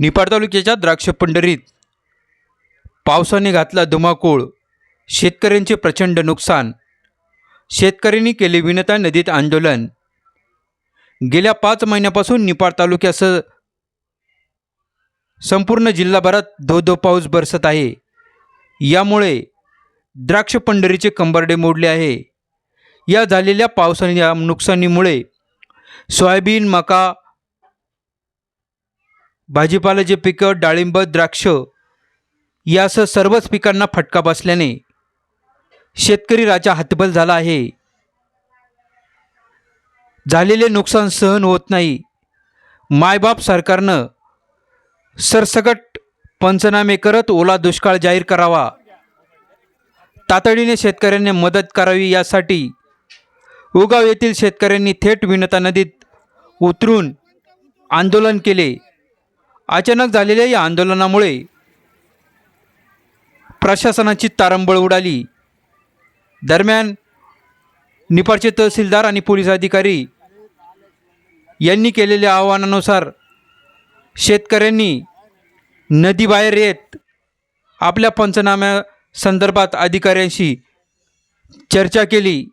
निपाड तालुक्याच्या द्राक्ष पंढरीत पावसाने घातला धुमाकूळ. शेतकऱ्यांचे प्रचंड नुकसान. शेतकऱ्यांनी केले विनता नदीत आंदोलन. गेल्या पाच महिन्यापासून निपाड तालुक्यासह संपूर्ण जिल्हाभरात धो धो पाऊस बरसत आहे. यामुळे द्राक्ष पंढरीचे कंबरडे मोडले आहे. या झालेल्या पावसाच्या नुकसानीमुळे सोयाबीन मका भाजीपाल्याचे पिकं डाळिंब द्राक्ष यासह सर्वच पिकांना फटका बसल्याने शेतकरी राजा हतबल झाला आहे. झालेले नुकसान सहन होत नाही. मायबाप सरकारनं सरसकट पंचनामे करत ओला दुष्काळ जाहीर करावा. तातडीने शेतकऱ्यांनी मदत करावी यासाठी उगाव येथील शेतकऱ्यांनी थेट विनता नदीत उतरून आंदोलन केले. अचानक झालेल्या या आंदोलनामुळे प्रशासनाची तारंबळ उडाली. दरम्यान निपाडचे तहसीलदार आणि पोलीस अधिकारी यांनी केलेल्या आव्हानानुसार शेतकऱ्यांनी नदीबाहेर येत आपल्या पंचनाम्या संदर्भात अधिकाऱ्यांशी चर्चा केली.